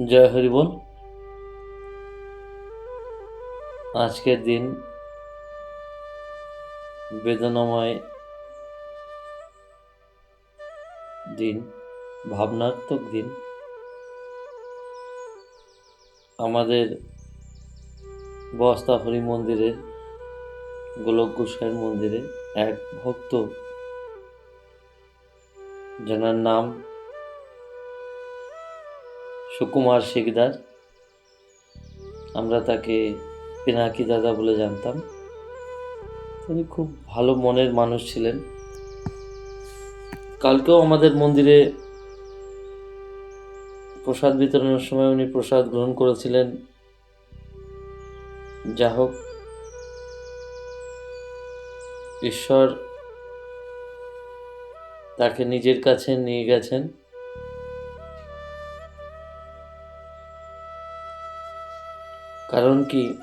জয় হরিবল আজকের দিন বেদনাময় দিন, ভাবনাত্মক দিন। আমাদের বস্তা হরি মন্দিরের, গোলক গোসাইয়ের মন্দিরে এক ভক্ত যার নাম সুকুমার শিকদার। আমরা তাকে পিনাকি দাদা বলে জানতাম। তিনি খুব ভালো মনের মানুষ ছিলেন। কালকেও আমাদের মন্দিরে প্রসাদ বিতরণের সময় উনি প্রসাদ গ্রহণ করেছিলেন। যা হোক, ঈশ্বর তাকে নিজের কাছে নিয়ে গেছেন। কারণ কি?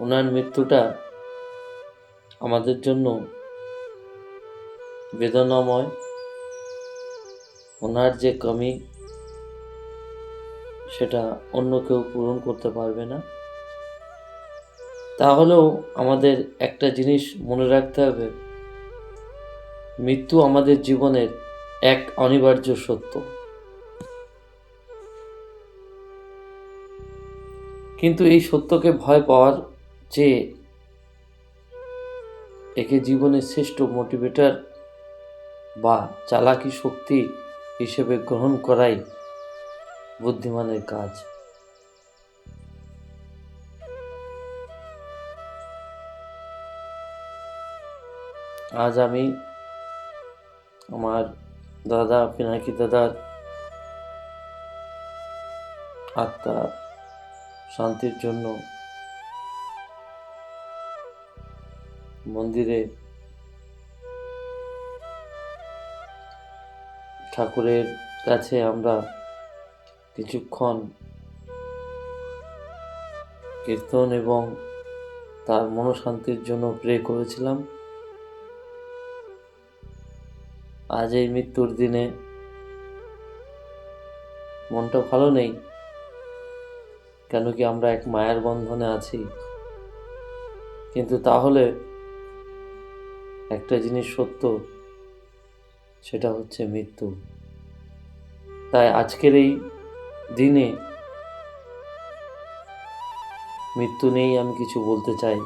ওনার মৃত্যুটা আমাদের জন্য বেদনাময়। ওনার যে কমি, সেটা অন্য কেউ পূরণ করতে পারবে না। তাহলেও আমাদের একটা জিনিস মনে রাখতে হবে। মৃত্যু আমাদের জীবনের এক অনিবার্য সত্য। কিন্তু এই সত্যকে ভয় পাওয়ার চেয়ে একে জীবনের শ্রেষ্ঠ মোটিভেটর বা চালাকি শক্তি হিসেবে গ্রহণ করাই বুদ্ধিমানের কাজ। আজ আমি আমার দাদা, পিনাকি দাদার আত্মা শান্তির জন্য মন্দিরে ঠাকুরের কাছে আমরা কিছুক্ষণ কীর্তন এবং তার মনশান্তির জন্য প্রে করেছিলাম। আজ এই মৃত্যুর দিনে মনটা ভালো নেই। কেন কি আমরা এক মায়ার বন্ধনে আছি? কিন্তু তাহলে একটা জিনিস সত্য, সেটা হচ্ছে মৃত্যু। তাই আজকের এই দিনে মৃত্যু নেই আমি কিছু বলতে চাই।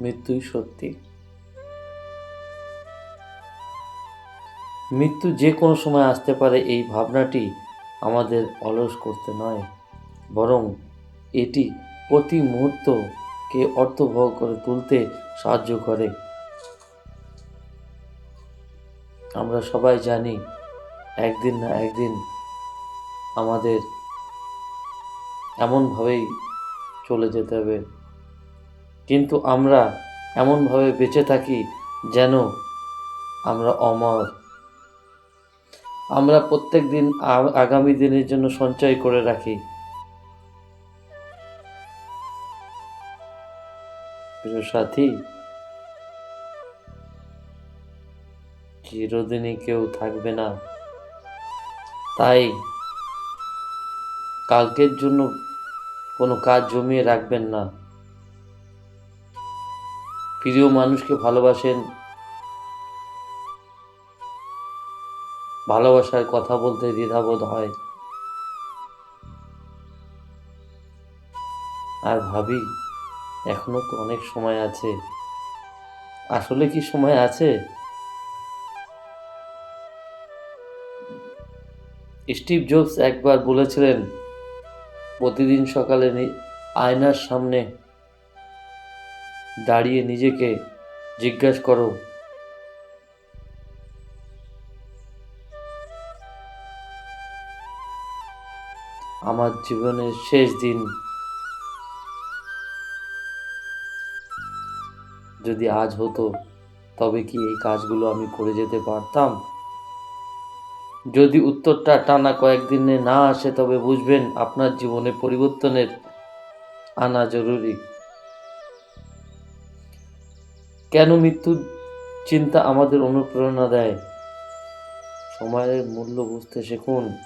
মৃত্যুই সত্যি। মৃত্যু যে কোনো সময় আসতে পারে এই ভাবনাটি আমাদের অলস করতে নয়, বরং এটি প্রতি মুহূর্তকে অর্থবহ করে তুলতে সাহায্য করে। আমরা সবাই জানি, একদিন না একদিন আমাদের এমনভাবেই চলে যেতে হবে। কিন্তু আমরা এমনভাবে বেঁচে থাকি যেন আমরা অমর। আমরা প্রত্যেক দিন আগামী দিনের জন্য সঞ্চয় করে রাখি। প্রিয় সাথী, চিরদিনই কেউ থাকবে না। তাই কালকের জন্য কোনো কাজ জমিয়ে রাখবেন না। প্রিয় মানুষকে ভালোবাসেন ভালোবাসার কথা বলতে দ্বিধাবোধ হয়। আর ভাবি, এখনও তো অনেক সময় আছে। আসলে কি সময় আছে? স্টিভ জবস একবার বলেছিলেন, প্রতিদিন সকালে আয়নার সামনে দাঁড়িয়ে নিজেকে জিজ্ঞাসা করো। আমার জীবনের শেষ দিন। যদি আজ হতো, তবে কি এই কাজগুলো আমি করে যেতে পারতাম? যদি উত্তরটা টানা কয়েকদিনে না আসে, তবে বুঝবেন আপনার জীবনে পরিবর্তনের আনা জরুরি। কেন মৃত্যু চিন্তা আমাদের অনুপ্রেরণা দেয়? সময়ের মূল্য বুঝতে শিখুন।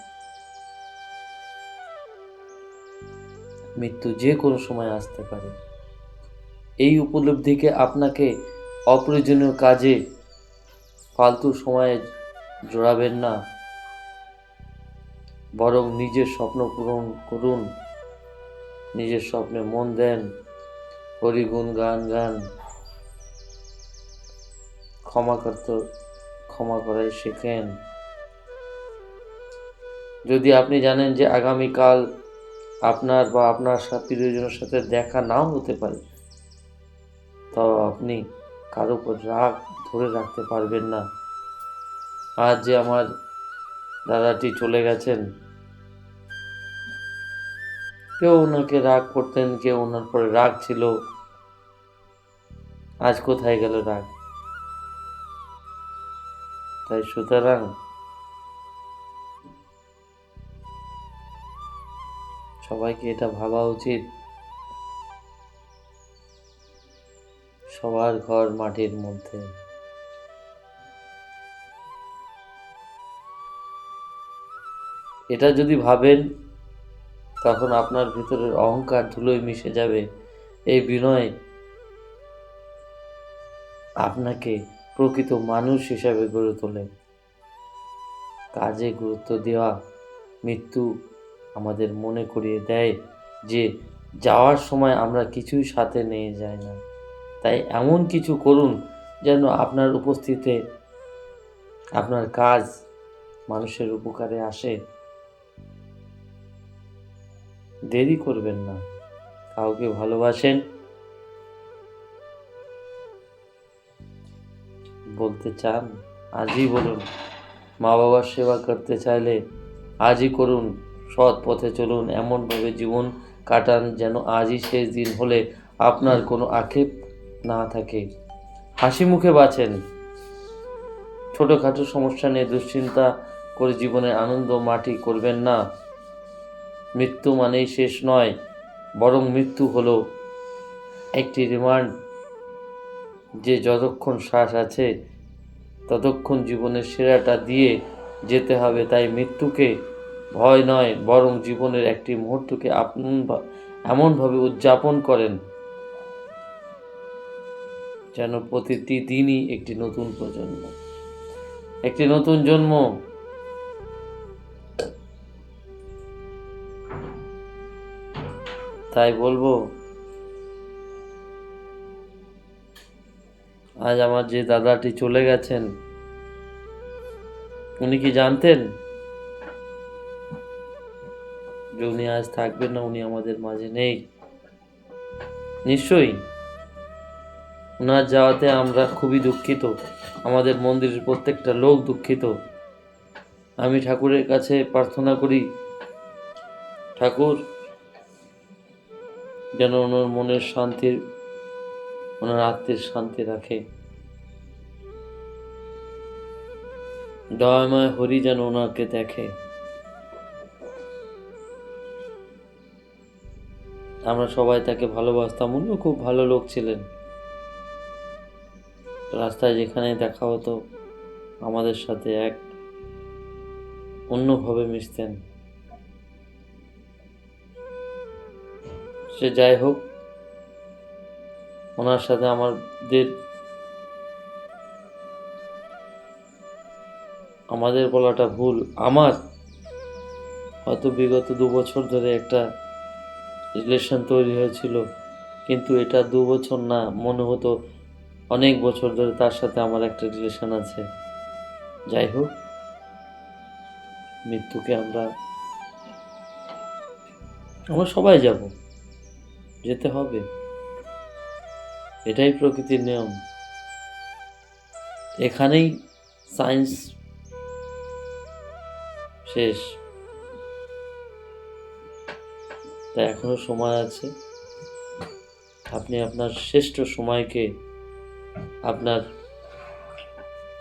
মৃত্যু যে কোনো সময় আসতে পারে। এই উপলব্ধিকে আপনাকে অপ্রয়োজনীয় কাজে ফালতু সময়ে জোড়াবেন না। বরং নিজের স্বপ্ন পূরণ করুন, নিজের স্বপ্নে মন দেন হরিগুণ গান গান। ক্ষমা করতে, ক্ষমা করাই শেখেন। যদি আপনি জানেন যে আগামীকাল আপনার বা আপনার প্রিয়জনের সাথে দেখা নাও হতে পারে। তো আপনি কারও উপর রাগ ধরে রাখতে পারবেন না। আজ যে আমার দাদাটি চলে গেছেন, কেউ ওনাকে রাগ করতেন, কেউ ওনার পরে রাগ ছিল। আজ কোথায় গেল রাগ? তাই সুতরাং সবাইকে এটা ভাবা উচিত। সবার ঘর মাটির মধ্যে। এটা যদি ভাবেন, তখন আপনার ভিতরের অহংকার ধুলোয় মিশে যাবে। এই বিনয় আপনাকে প্রকৃত মানুষ হিসাবে গড়ে তোলে। কাজে গুরুত্ব দেওয়া, মৃত্যু আমাদের মনে করিয়ে দেয় যে যাওয়ার সময় আমরা কিছুই সাথে নিয়ে যাই না। তাই এমন কিছু করুন যেন আপনার উপস্থিতে আপনার কাজ মানুষের উপকারে আসে। দেরি করবেন না। কাউকে ভালোবাসেন। বলতে চান, আজই বলুন মা বাবার সেবা করতে চাইলে আজই করুন। সৎ পথে চলুন, এমনভাবে জীবন কাটান যেন আজই শেষ দিন হলে আপনার কোনো আক্ষেপ না থাকে। হাসি মুখে বাঁচেন। ছোটোখাটো সমস্যা নিয়ে দুশ্চিন্তা করে জীবনের আনন্দ মাটি করবেন না। মৃত্যু মানেই শেষ নয়, বরং মৃত্যু হলো একটি রিমান্ড যে যতক্ষণ শ্বাস আছে, ততক্ষণ জীবনের সেরাটা দিয়ে যেতে হবে, তাই মৃত্যুকে ভয় নয়, বরং জীবনের একটি মুহূর্তকে আপন এমনভাবে উদযাপন করেন যেন প্রতিটি দিনই একটি নতুন প্রজন্ম। একটি নতুন জন্ম। তাই বলব, আজ আমার যে দাদাটি চলে গেছেন, উনি কি জানতেন? যে উনি আজ থাকবেন না, উনি আমাদের মাঝে নেই। নিশ্চয়ই। ওনার যাওয়াতে আমরা খুবই দুঃখিত। আমাদের মন্দিরের প্রত্যেকটা লোক দুঃখিত। আমি ঠাকুরের কাছে প্রার্থনা করি, ঠাকুর, যেন ওনার মনের শান্তির ওনার আত্মের শান্তি রাখে। দয়াময় হরি যেন ওনাকে দেখে। আমরা সবাই তাকে ভালোবাসতাম, উনিও খুব ভালো লোক ছিলেন। রাস্তায় যেখানে দেখা হতো, আমাদের সাথে এক অন্যভাবে মিশতেন। সে যাই হোক, ওনার সাথে আমাদের আমাদের বলাটা ভুল। আমার হয়তো বিগত দু বছর ধরে একটা রিলেশন তৈরি হয়েছিল। কিন্তু এটা দু বছর না, মনে হতো অনেক বছর ধরে তার সাথে আমার একটা রিলেশন আছে। যাই হোক, মৃত্যুকে আমরা আমরা সবাই যাব। যেতে হবে। এটাই প্রকৃতির নিয়ম। এখানেই সায়েন্স শেষ। তাই এখনও সময় আছে। আপনি আপনার শ্রেষ্ঠ সময়কে আপনার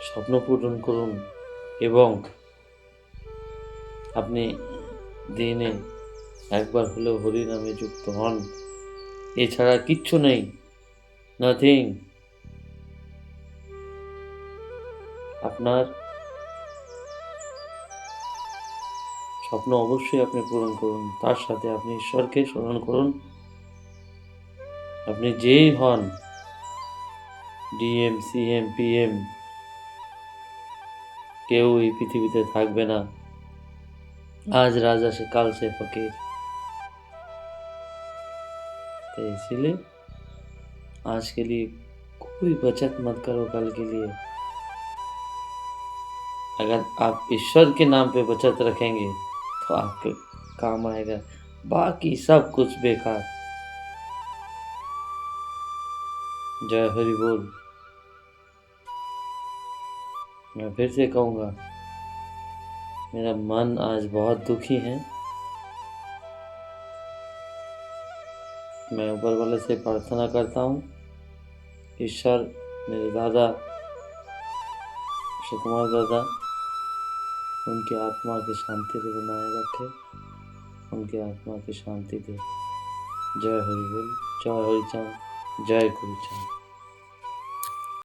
স্বপ্ন পূরণ করুন এবং আপনি দিনে একবার হলেও হরি নামে যুক্ত হন। এছাড়া কিচ্ছু নেই। নাথিং আপনার স্বপ্ন অবশ্যই আপনি পূরণ করুন তার সাথে আপনি ঈশ্বরকে স্মরণ করুন আপনি যেই হন ডিএম সিএম পিএম কেউ এই পৃথিবীতে থাকবে না आज राजा से काल से फकीर तो इसीलिए आज के लिए कोई बचत मत करो कल के लिए अगर आप ईश्वर के नाम पे बचत रखेंगे तो आपके काम आएगा। बाकी सब कुछ बेकार। जय हरि बोल। मैं फिर से कहूँगा, मेरा मन आज बहुत दुखी है। मैं ऊपर वाले से प्रार्थना करता हूँ ईश्वर मेरे दादा, सुकुमार दादा उनकी आत्मा की शांति को बनाए रखे। उनकी आत्मा की शांति दे। जय हरि बोल जय हरिचंद, जय गुरुचांद।